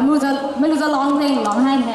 ไม่รู้จะไม่รู้จะร้องเพลงหรือร้องไห้แท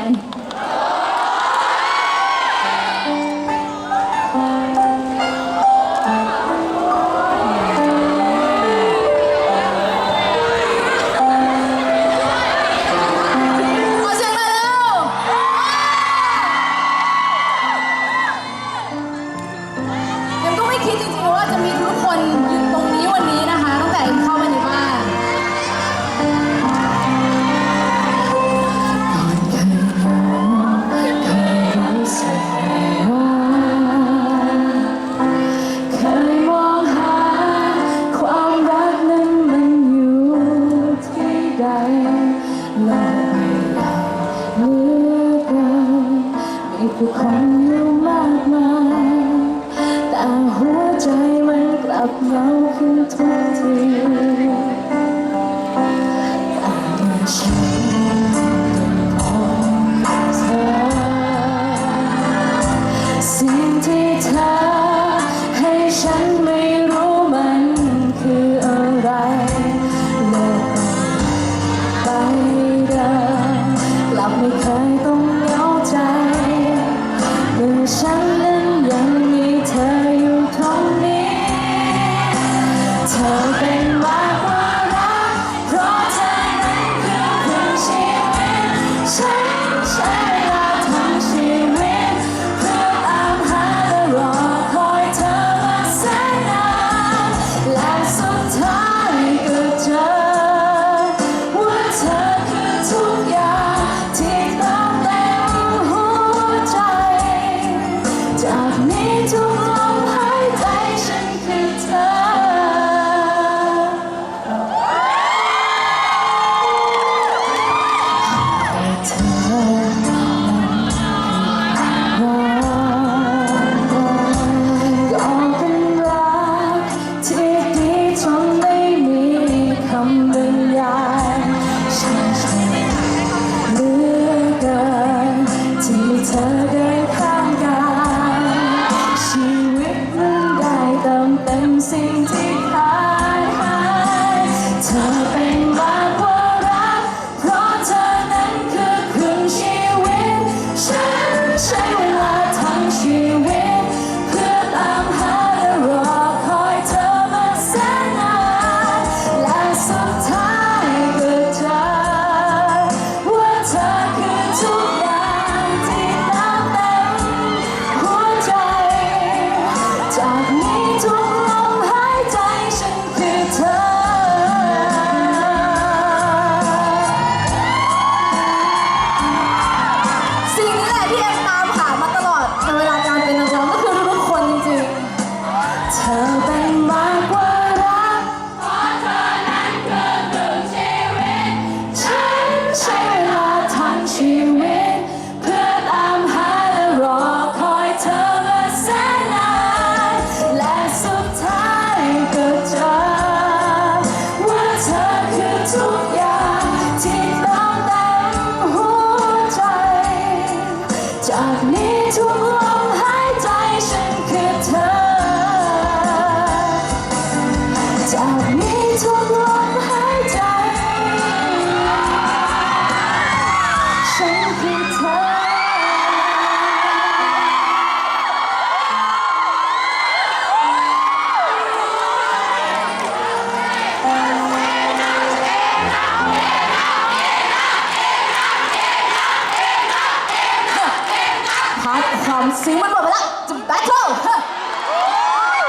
สิงมันหมดไปแล้วจะ battle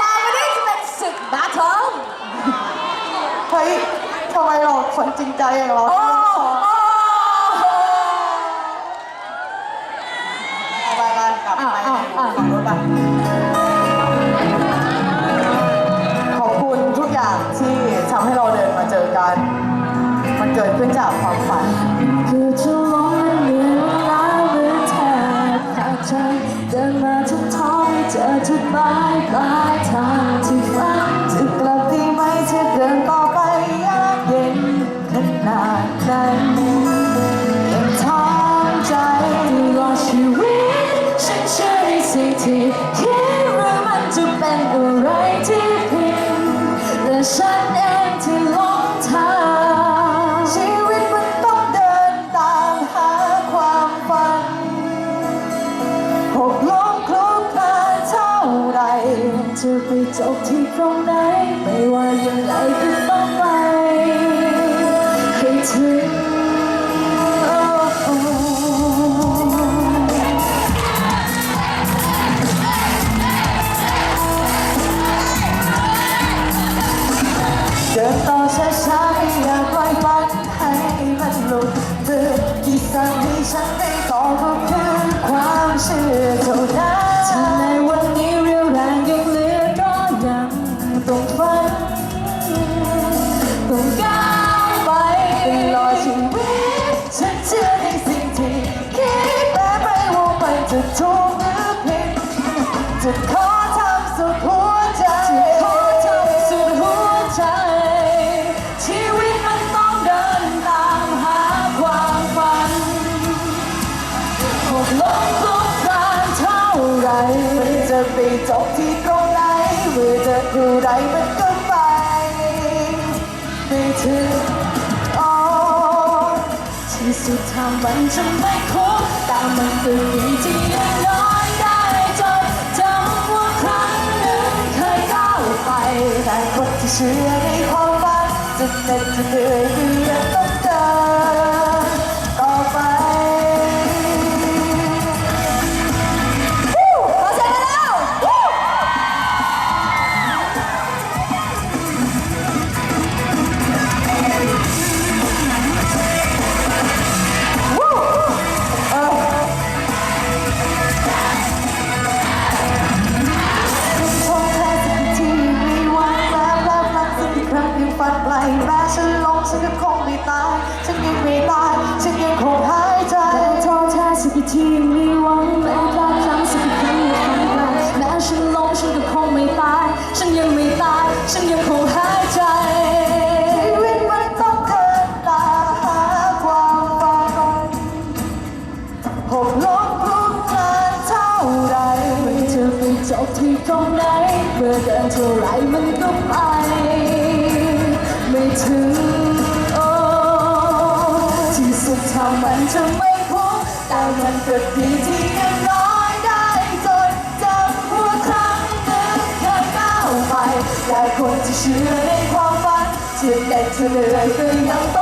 ตามไปนี่จะเป็นศึก battle เฮ้ยทำไมเราคนจริงใจอย่างเราโอ้โหกลับไปขอบคุณทุกอย่างที่ทำให้เราเดินมาเจอกัน มันเกิดขึ้นจากความฝัน จะไปจบที่ตรงไหน ไม่ว่าอย่างไรก็ต้องไป ให้ถึง ไรมันก็ไปไม่ถึงอ๋อที่สุดทางมันจะไม่คุ้มแต่มันก็ดีที่ยังน้อยได้จดจำว่าครั้งหนึ่งเคยก้าวไปแต่คนที่เชื่อในความฝันจะเหน็ดจะเหนื่อย ท้สักทีมีหวังแม้บางครั้งสักครั้งยังทำไกลแม้ฉันลงฉันก็คงไม่ตาย ฉันยังไม่ตาย ฉันยังคงหายใจ ชีวิตมันต้องเดินตาหาความฝันหกล้มคลุกคลานเท่าไรไมันจะไปจบที่ตรงไหนเมื่อเดินเท่าไรมันก็ไปไม่ถึงโอ้ที่สุดทามันจะไม สัก็ดีที่อยังน้อยได้จดจำว่าครั้งหนึ่งเคยก้าวไปแต่คนที่เชื่อในความฝันจะเด็ดจะเหนื่อยก็ยังต้อง